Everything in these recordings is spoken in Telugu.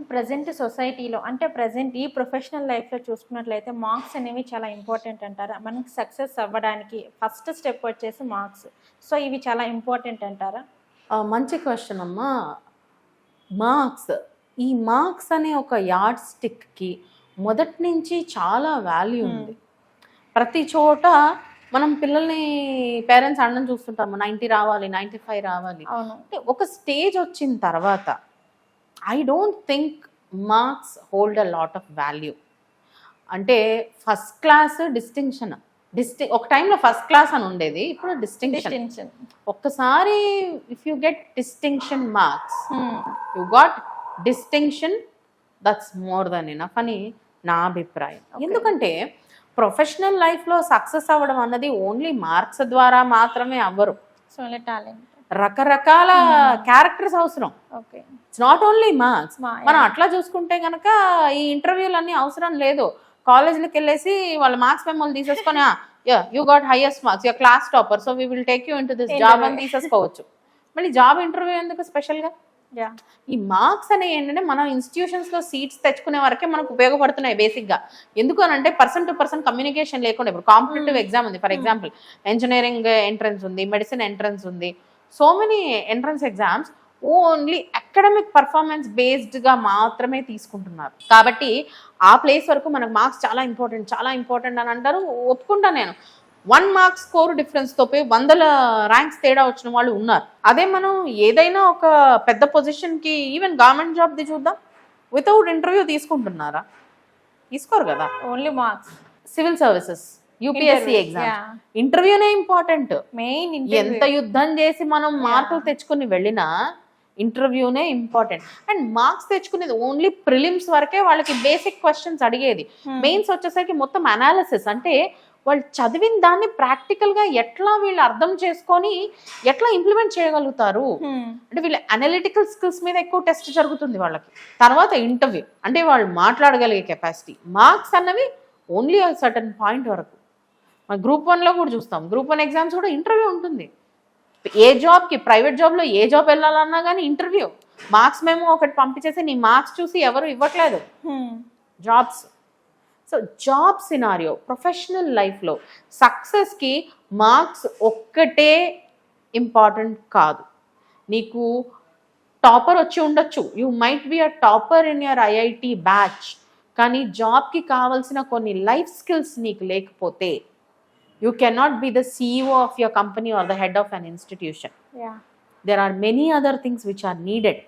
ప్రజెంట్ సొసైటీలో అంటే ప్రజెంట్ ఈ ప్రొఫెషనల్ లైఫ్లో చూసుకున్నట్లయితే మార్క్స్ అనేవి చాలా ఇంపార్టెంట్ అంటారా. మనకి సక్సెస్ అవ్వడానికి ఫస్ట్ స్టెప్ వచ్చేసి మార్క్స్ సో ఇవి చాలా ఇంపార్టెంట్ అంటారా? మంచి క్వశ్చన్ అమ్మా. మార్క్స్ ఈ మార్క్స్ అనే ఒక యార్డ్ స్టిక్కి మొదటి నుంచి చాలా వాల్యూ ఉంది. ప్రతి చోట మనం పిల్లల్ని పేరెంట్స్ అనడం చూస్తుంటాము. నైంటీ రావాలి నైంటీ ఫైవ్ రావాలి. అవును. అంటే ఒక స్టేజ్ వచ్చిన తర్వాత I don't think marks hold a lot of value. అంటే ఫస్ట్ క్లాస్ డిస్టింక్షన్. డిస్టి ఒక టైంలో ఫస్ట్ క్లాస్ అని ఉండేది ఇప్పుడు డిస్టింక్షన్. ఒక్కసారి if you get distinction marks you got distinction that's more than enough అని నా అభిప్రాయం. ఎందుకంటే ప్రొఫెషనల్ లైఫ్లో సక్సెస్ అవ్వడం అన్నది ఓన్లీ మార్క్స్ ద్వారా మాత్రమే అవ్వరు. సో టాలెంట్ రకరకాల క్యారెక్టర్స్ అవసరం. Okay it's not only marks మనం అట్లా చూసుకుంటే కనుక ఈ ఇంటర్వ్యూలు అన్ని అవసరం లేదు. కాలేజ్కి వెళ్ళేసి వాళ్ళ మార్క్స్ మెమోలు తీసేసుకొని you got highest marks your class topper so we will take you in this job అని తీసేసుకోవచ్చు. మళ్ళీ జాబ్ ఇంటర్వ్యూ ఎందుకు స్పెషల్గా యా ఈ మార్క్స్ అనేవి ఏంటంటే మనం ఇన్స్టిట్యూషన్స్లో సీట్స్ తెచ్చుకునే వరకే మనకు ఉపయోగపడుతున్నాయి బేసిక్గా ఎందుకు అని అంటే పర్సన్ టు పర్సన్ కమ్యూనికేషన్ లేకుండా ఇప్పుడు కాంపిటేటివ్ ఎగ్జామ్ ఉంది ఫర్ ఎగ్జాంపుల్ ఇంజనీరింగ్ ఎంట్రన్స్ ఉంది మెడిసిన్ ఎంట్రన్స్ ఉంది. So many entrance exams only academic performance బేస్డ్గా మాత్రమే తీసుకుంటున్నారు. కాబట్టి ఆ ప్లేస్ వరకు మనకు మార్క్స్ చాలా ఇంపార్టెంట్ చాలా ఇంపార్టెంట్ అని అంటారు ఒప్పుకుంటాను నేను. వన్ మార్క్స్ స్కోర్ డిఫరెన్స్తో పోయి వందల ర్యాంక్స్ తేడా వచ్చిన వాళ్ళు ఉన్నారు. అదే మనం ఏదైనా ఒక పెద్ద పొజిషన్కి ఈవెన్ గవర్నమెంట్ జాబ్ది చూద్దాం. వితౌట్ ఇంటర్వ్యూ తీసుకుంటున్నారా? తీసుకోరు కదా? Only marks. Civil services UPSC exam. ఇంటర్వ్యూనే important. Main ఎంత యుద్ధం చేసి మనం మార్కులు తెచ్చుకుని వెళ్ళినా ఇంటర్వ్యూనే ఇంపార్టెంట్. అండ్ మార్క్స్ తెచ్చుకునేది ఓన్లీ ప్రిలిమ్స్ వరకే వాళ్ళకి బేసిక్ క్వశ్చన్స్ అడిగేది. మెయిన్స్ వచ్చేసరికి మొత్తం అనాలిసిస్. అంటే వాళ్ళు చదివిన దాన్ని ప్రాక్టికల్గా ఎట్లా వీళ్ళు అర్థం చేసుకొని ఎట్లా ఇంప్లిమెంట్ చేయగలుగుతారు? అంటే వీళ్ళ అనలిటికల్ స్కిల్స్ మీద ఎక్కువ టెస్ట్ జరుగుతుంది వాళ్ళకి. తర్వాత ఇంటర్వ్యూ. అంటే వాళ్ళు మాట్లాడగలిగే కెపాసిటీ. మార్క్స్ అన్నవి ఓన్లీ సర్టన్ పాయింట్ వరకు. మన గ్రూప్ వన్లో కూడా చూస్తాం. గ్రూప్ వన్ ఎగ్జామ్స్ కూడా ఇంటర్వ్యూ ఉంటుంది. ఏ జాబ్కి ప్రైవేట్ జాబ్లో ఏ జాబ్ వెళ్ళాలన్నా కానీ ఇంటర్వ్యూ మార్క్స్ మేము ఒకటి పంపించేసి నీ మార్క్స్ చూసి ఎవరు ఇవ్వట్లేదు. Jobs so job scenario professional లైఫ్లో సక్సెస్కి మార్క్స్ ఒక్కటే ఇంపార్టెంట్ కాదు. నీకు టాపర్ వచ్చి ఉండొచ్చు. You might be a topper in your IIT batch కానీ జాబ్కి కావాల్సిన కొన్ని లైఫ్ స్కిల్స్ నీకు లేకపోతే you cannot be the CEO of your company or the head of an institution yeah there are many other things which are needed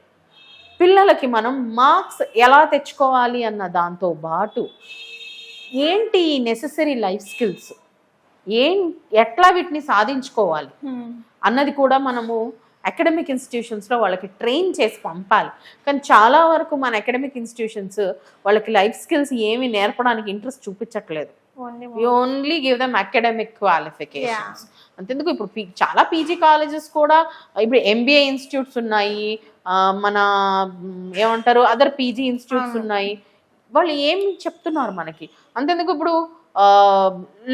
పిల్లలకి మనం మార్క్స్ ఎలా తెచ్చుకోవాలి అన్న దాంతో పాటు ఏంటి ఈ నెససరీ లైఫ్ స్కిల్స్ ఏం ఎట్లా వీటిని సాధించుకోవాలి? అన్నది కూడా మనము అకాడమిక్ ఇన్స్టిట్యూషన్స్లో వాళ్ళకి ట్రైన్ చేసి పంపాలి. కానీ చాలా వరకు మన అకాడమిక్ ఇన్స్టిట్యూషన్స్ వాళ్ళకి లైఫ్ స్కిల్స్ ఏమి నేర్పడానికి ఇంట్రెస్ట్ చూపించట్లేదు. Only we only give them academic qualifications అంతెందుకు ఇప్పుడు చాలా పీజీ కాలేజెస్ కూడా ఇప్పుడు ఎంబీఏ ఇన్స్టిట్యూట్స్ ఉన్నాయి మన ఏమంటారు అదర్ పీజీ ఇన్స్టిట్యూట్స్ ఉన్నాయి. వాళ్ళు ఏం చెప్తున్నారు మనకి? అంతెందుకు ఇప్పుడు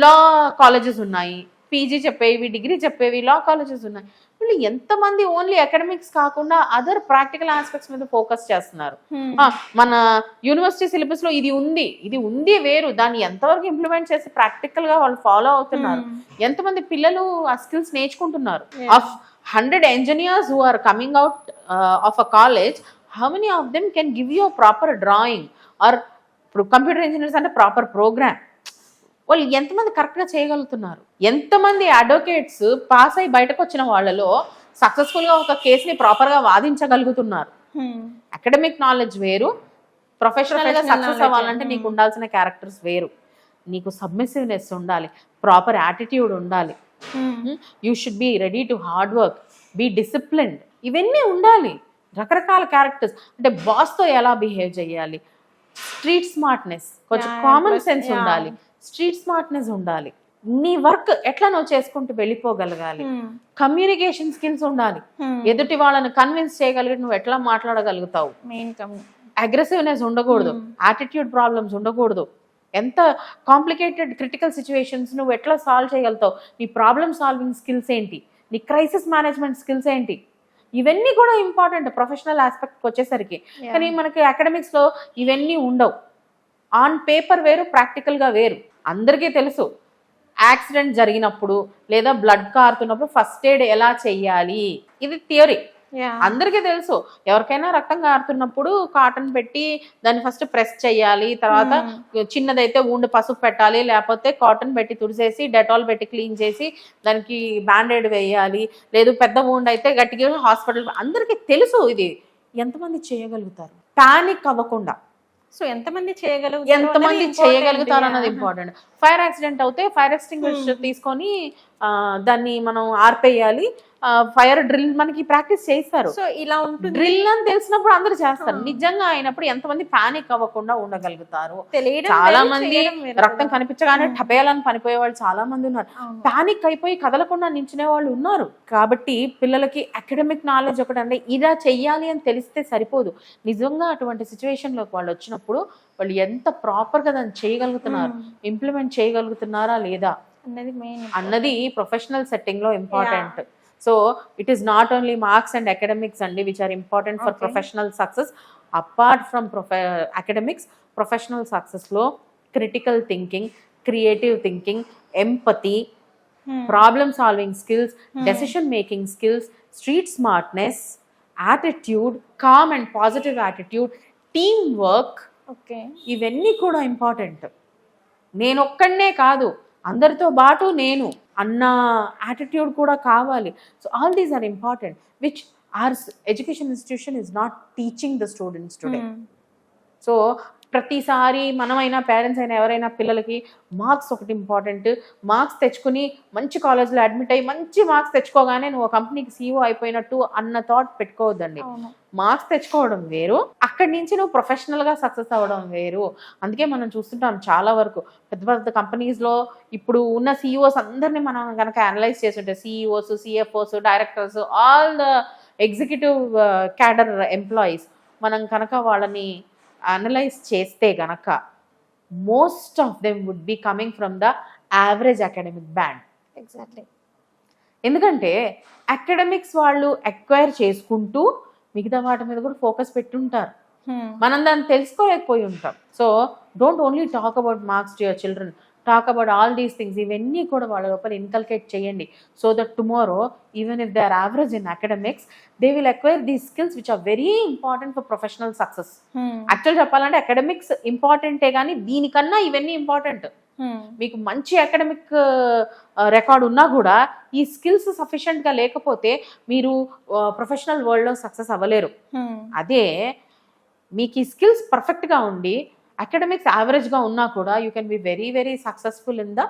లా కాలేజెస్ ఉన్నాయి పీజీ చెప్పేవి డిగ్రీ చెప్పేవి లా కాలేజెస్ ఉన్నాయి. వీళ్ళు ఎంతమంది ఓన్లీ అకాడమిక్స్ కాకుండా అదర్ ప్రాక్టికల్ ఆస్పెక్ట్స్ మీద ఫోకస్ చేస్తున్నారు. ఆ, మన యూనివర్సిటీ సిలబస్లో ఇది ఉంది. ఇది ఉంది వేరు. దాన్ని ఎంతవరకు ఇంప్లిమెంట్ చేసి ప్రాక్టికల్గా వాళ్ళు ఫాలో అవుతున్నారు. ఎంతమంది పిల్లలు ఆ స్కిల్స్ నేర్చుకుంటున్నారు? Of hundred engineers who are coming out of a college how many of them can give you proper drawing or ఇప్పుడు కంప్యూటర్ ఇంజనీర్స్ అంటే ప్రాపర్ ప్రోగ్రామ్ వాళ్ళు ఎంతమంది కరెక్ట్గా చేయగలుగుతున్నారు? ఎంతమంది అడ్వకేట్స్ పాస్ అయి బయటకు వచ్చిన వాళ్ళలో సక్సెస్ఫుల్గా ఒక కేసుని ప్రాపర్గా వాదించగలుగుతున్నారు? అకాడమిక్ నాలెడ్జ్ వేరు. ప్రొఫెషనల్గా సక్సెస్ అవ్వాలంటే నీకు ఉండాల్సిన క్యారెక్టర్స్ వేరు. నీకు సబ్మిసివ్నెస్ ఉండాలి. ప్రాపర్ యాటిట్యూడ్ ఉండాలి. You should be ready to hard work be disciplined ఇవన్నీ ఉండాలి. రకరకాల క్యారెక్టర్స్ అంటే బాస్తో ఎలా బిహేవ్ చేయాలి? స్ట్రీట్ స్మార్ట్నెస్ కొంచెం కామన్ సెన్స్. ఉండాలి. స్ట్రీట్ స్మార్ట్నెస్ ఉండాలి. నీ వర్క్ ఎట్లా నువ్వు చేసుకుంటూ వెళ్ళిపోగలగాలి? కమ్యూనికేషన్ స్కిల్స్ ఉండాలి. ఎదుటి వాళ్ళని కన్విన్స్ చేయగలిగి నువ్వు ఎట్లా మాట్లాడగలుగుతావు? అగ్రెసివ్నెస్ ఉండకూడదు. యాటిట్యూడ్ ప్రాబ్లమ్స్ ఉండకూడదు. ఎంత కాంప్లికేటెడ్ క్రిటికల్ సిచ్యువేషన్స్ నువ్వు ఎట్లా సాల్వ్ చేయగలుగుతావు? నీ ప్రాబ్లమ్ సాల్వింగ్ స్కిల్స్ ఏంటి? నీ క్రైసిస్ మేనేజ్మెంట్ స్కిల్స్ ఏంటి? ఇవన్నీ కూడా ఇంపార్టెంట్ ప్రొఫెషనల్ ఆస్పెక్ట్కి వచ్చేసరికి. కానీ మనకి academics లో ఇవన్నీ ఉండవు. ఆన్ పేపర్ వేరు practical గా వేరు. అందరికీ తెలుసు. యాక్సిడెంట్ జరిగినప్పుడు లేదా బ్లడ్ కారుతున్నప్పుడు ఫస్ట్ ఎయిడ్ ఎలా చెయ్యాలి ఇది థియరీ. అందరికీ తెలుసు. ఎవరికైనా రక్తం కారుతున్నప్పుడు కాటన్ పెట్టి దాన్ని ఫస్ట్ ప్రెస్ చేయాలి. తర్వాత. చిన్నదైతే ఊండు పసుపు పెట్టాలి. లేకపోతే కాటన్ పెట్టి తుడిసేసి డెటాల్ పెట్టి క్లీన్ చేసి దానికి బ్యాండేడ్ వేయాలి. లేదు పెద్ద ఊండ్ అయితే గట్టిగా హాస్పిటల్ అందరికీ తెలుసు ఇది. ఎంతమంది చేయగలుగుతారు? పానిక్ అవ్వకుండా. సో ఎంతమంది చేయగలుగుతారు ఎంతమంది. చేయగలుగుతారు అన్నది. ఇంపార్టెంట్ ఫైర్ యాక్సిడెంట్ అవుతే ఫైర్ ఎక్స్టింగ్విషర్ తీసుకొని ఆ, దాన్ని మనం ఆర్పేయాలి. ఫైర్ డ్రిల్ మనకి ప్రాక్టీస్ చేస్తారు. సో ఇలా ఉంటుంది. డ్రిల్ అని తెలిసినప్పుడు అందరూ చేస్తారు. నిజంగా అయినప్పుడు ఎంతమంది పానిక్ అవ్వకుండా ఉండగలుగుతారు. చాలా మంది రక్తం. కనిపించగానే. టపేయాలని పనిపోయే వాళ్ళు చాలా మంది ఉన్నారు. పానిక్ అయిపోయి కదలకుండా నించునే వాళ్ళు ఉన్నారు. కాబట్టి పిల్లలకి అకాడమిక్ నాలెడ్జ్ ఒకటి అంటే ఇలా చెయ్యాలి అని తెలిస్తే సరిపోదు. నిజంగా అటువంటి సిచ్యువేషన్లోకి వాళ్ళు వచ్చినప్పుడు వాళ్ళు ఎంత ప్రాపర్గా దాన్ని చేయగలుగుతున్నారు. ఇంప్లిమెంట్ చేయగలుగుతున్నారా లేదా? అన్నది మెయిన్ అన్నది professional సెట్టింగ్లో important so it is not only marks and academics అండి which are important for. Professional success apart from professional academics professional సక్సెస్లో critical thinking creative thinking empathy problem solving skills. Decision making skills street smartness attitude calm and positive attitude team work okay ఇవన్నీ కూడా ఇంపార్టెంట్ నేను ఒక్కడనే కాదు. అందరితో పాటు నేను అన్న యాటిట్యూడ్ కూడా కావాలి. So all these are important which are education institution is not teaching the students today so ప్రతిసారి మనమైనా పేరెంట్స్ అయినా ఎవరైనా పిల్లలకి మార్క్స్ ఒకటి ఇంపార్టెంట్ మార్క్స్ తెచ్చుకుని మంచి కాలేజ్లో అడ్మిట్ అయ్యి మంచి మార్క్స్ తెచ్చుకోగానే నువ్వు కంపెనీకి సీఈఓ అయిపోయినట్టు అన్న థాట్ పెట్టుకోవద్దండి. మార్క్స్ తెచ్చుకోవడం వేరు. అక్కడి నుంచి నువ్వు ప్రొఫెషనల్గా సక్సెస్ అవ్వడం వేరు. అందుకే మనం చూస్తుంటాం చాలా వరకు పెద్ద పెద్ద కంపెనీస్లో ఇప్పుడు ఉన్న సిఇఓస్ అందరినీ మనం కనుక అనలైజ్ చేస్తుంటే CEOs CFOs directors all the executive cadre employees మనం కనుక వాళ్ళని అనలైజ్ చేస్తే గనక most of them would be coming from the average academic band exactly ఎందుకంటే అకాడమిక్స్ వాళ్ళు ఎక్వైర్ చేసుకుంటూ మిగతా వాటి మీద కూడా ఫోకస్ పెట్టుంటారు. మనం దాన్ని తెలుసుకోలేకపోయి ఉంటాం. So don't only talk about marks to your children talk about all these things ఇవన్నీ కూడా వాళ్ళ లోపల ఇన్కల్కేట్ చేయండి. So that tomorrow even if they are average in academics they will acquire these skills which are very important for professional success actual చెప్పాలంటే అకాడమిక్స్ ఇంపార్టెంటే కానీ దీనికన్నా ఇవన్నీ ఇంపార్టెంట్ మీకు మంచి అకాడమిక్ రికార్డ్ ఉన్నా కూడా ఈ స్కిల్స్ సఫిషియెంట్గా లేకపోతే మీరు ప్రొఫెషనల్ వరల్డ్లో సక్సెస్ అవ్వలేరు. అదే మీకు ఈ స్కిల్స్ పర్ఫెక్ట్గా ఉండి అకాడమిక్స్ యావరేజ్గా ఉన్నా కూడా you can be very very successful in the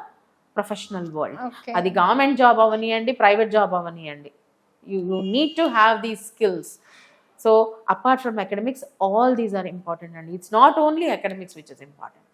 professional world అది గవర్నమెంట్ జాబ్ అవనియండి private job అవనియండి. You you need to have these skills so apart from academics all these are important అండి. It's not only academics which is important